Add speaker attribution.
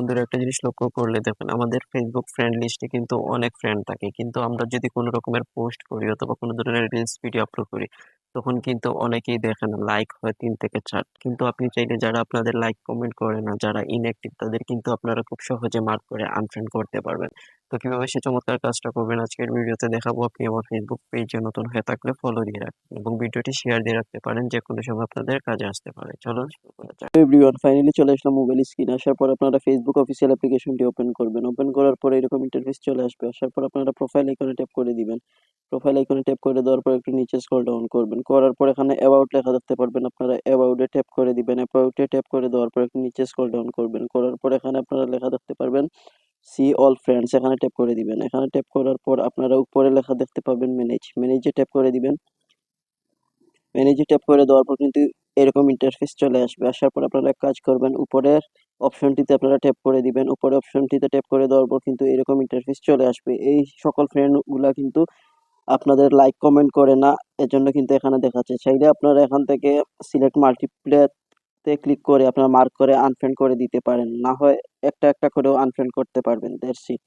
Speaker 1: বন্ধুরা একটা জিনিস লক্ষ্য করলে দেখেন, আমাদের ফেসবুক ফ্রেন্ড লিস্টে কিন্তু অনেক ফ্রেন্ড থাকে। কিন্তু আমরা যদি কোনো রকমের পোস্ট করি অথবা কোনো ধরনের রিলস ভিডিও আপলোড করি, তখন কিন্তু অনেকেই দেখে না লাইক হয় তিন থেকে চার। কিন্তু আপনি চাইলে যারা আপনাদের লাইক কমেন্ট করে না, যারা ইনঅ্যাক্টিভ তাদের কিন্তু আপনারা খুব সহজে মার্ক করে আনফ্রেন্ড করতে পারবেন। তো কীভাবে সে চমৎকার কাজটা করবেন আজকের ভিডিওতে দেখাবো আপনি আমার ফেসবুক পেজে নতুন হয়ে থাকলে ফলো দিয়ে রাখবেন এবং ভিডিওটি শেয়ার দিয়ে রাখতে পারেন যে কোনো সময় আপনাদের কাজে আসতে পারে। চলুন শুরু করা যাক।
Speaker 2: এভরিওয়ান ফাইনালি চলে আসলাম মোবাইল স্ক্রিন আসার পর আপনারা ফেসবুক অফিসিয়াল অ্যাপ্লিকেশনটি ওপেন করবেন। ওপেন করার পর এরকম ইন্টারফেস চলে আসবে। আসার পর আপনারা প্রোফাইল আইকনে ট্যাপ করে দিবেন। প্রোফাইল আইকনে ট্যাপ করে দেওয়ার পর একটু নিচে স্ক্রল ডাউন করবেন। করার পর এখানে অ্যাবাউট লেখা দেখতে পারবেন। আপনারা অ্যাবাউটে ট্যাপ করে দিবেন। অ্যাবাউটে ট্যাপ করে দেওয়ার পর একটু নিচে স্ক্রল ডাউন করবেন। করার পর এখানে আপনারা লেখা দেখতে পারবেন সি অল ফ্রেন্ডস এখানে ট্যাপ করে দিবেন। এখানে ট্যাপ করার পর আপনারা উপরে লেখা দেখতে পাবেন ম্যানেজ ম্যানেজে ট্যাপ করে দিবেন। ম্যানেজে ট্যাপ করে দেওয়ার পর কিন্তু এরকম ইন্টারফেস চলে আসবে। আসার পর আপনারা কাজ করবেন, উপরের অপশনটিতে আপনারা ট্যাপ করে দিবেন। উপরের অপশনটিতে ট্যাপ করে দেওয়ার পর কিন্তু এরকম ইন্টারফেস চলে আসবে। এই সকল ফ্রেন্ডগুলা কিন্তু আপনাদের লাইক কমেন্ট করে না। এজন্য কিন্তু এখানে দেখাচ্ছে। চাইলে আপনারা এখান থেকে সিলেক্ট মাল্টিপ্লেতে ক্লিক করে আপনারা মার্ক করে আনফ্রেন্ড করে দিতে পারেন। না হয় একটা একটা করেও আনফ্রেন্ড করতে পারবেন দেড় ইট